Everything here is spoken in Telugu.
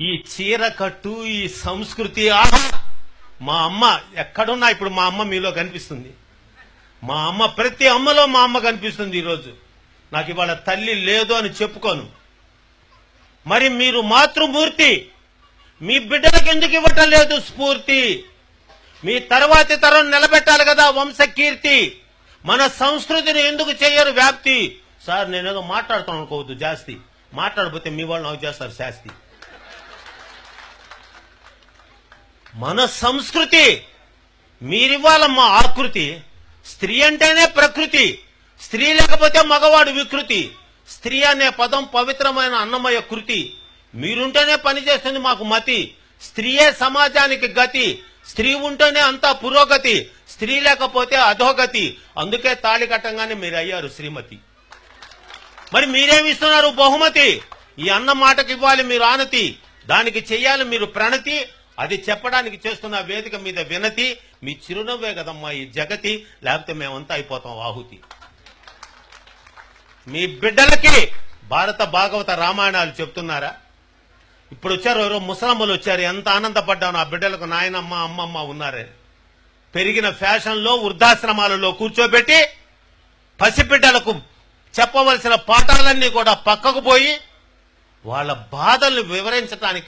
ఈ చీర కట్టు ఈ సంస్కృతి ఆహా మా అమ్మ ఎక్కడున్నా ఇప్పుడు మా అమ్మ మీలో కనిపిస్తుంది. మా అమ్మ ప్రతి అమ్మలో మా అమ్మ కనిపిస్తుంది ఈరోజు. నాకు ఇవాళ తల్లి లేదు అని చెప్పుకోను. మరి మీరు మాతృమూర్తి మీ బిడ్డలకు ఎందుకు ఇవ్వటం లేదు స్ఫూర్తి? మీ తర్వాతి తరం నిలబెట్టాలి కదా వంశకీర్తి. మన సంస్కృతిని ఎందుకు చేయరు వ్యాప్తి? సార్ నేనేదో మాట్లాడుతాను అనుకోవద్దు జాస్తి. మాట్లాడబోతే మీ వాళ్ళు నాకు చేస్తారు శాస్తి. మన సంస్కృతి మీరివ్వాల మా ఆకృతి స్త్రీ అంటేనే ప్రకృతి స్త్రీ లేకపోతే మగవాడు వికృతి స్త్రీ అనే పదం పవిత్రమైన అన్నమయ కృతి మీరుంటేనే పనిచేస్తుంది మాకు మతి స్త్రీయే సమాజానికి గతి స్త్రీ ఉంటేనే అంతా పురోగతి స్త్రీ లేకపోతే అధోగతి అందుకే తాళి కట్టంగానే మీరు అయ్యారు శ్రీమతి. మరి మీరేమి ఇస్తున్నారు బహుమతి? ఈ అన్న మాటకి ఇవ్వాలి మీరు ఆనతి దానికి చెయ్యాలి మీరు ప్రణతి అది చెప్పడానికి చేస్తున్న వేదిక మీద వినతి మీ చిరునవ్వే కదమ్మా ఈ జగతి. లేకపోతే మేమంతా అయిపోతాం ఆహుతి. మీ బిడ్డలకి భారత భాగవత రామాయణాలు చెప్తున్నారా? ఇప్పుడు వచ్చారు ఎవరో ముసలమ్మలు వచ్చారు. ఎంత ఆనందపడ్డాను ఆ బిడ్డలకు నాయనమ్మ అమ్మమ్మ ఉన్నారే. పెరిగిన ఫ్యాషన్లో వృద్ధాశ్రమాలలో కూర్చోబెట్టి పసిబిడ్డలకు చెప్పవలసిన పాఠాలన్నీ కూడా పక్కకు పోయి వాళ్ళ బాధలు వివరించడానికి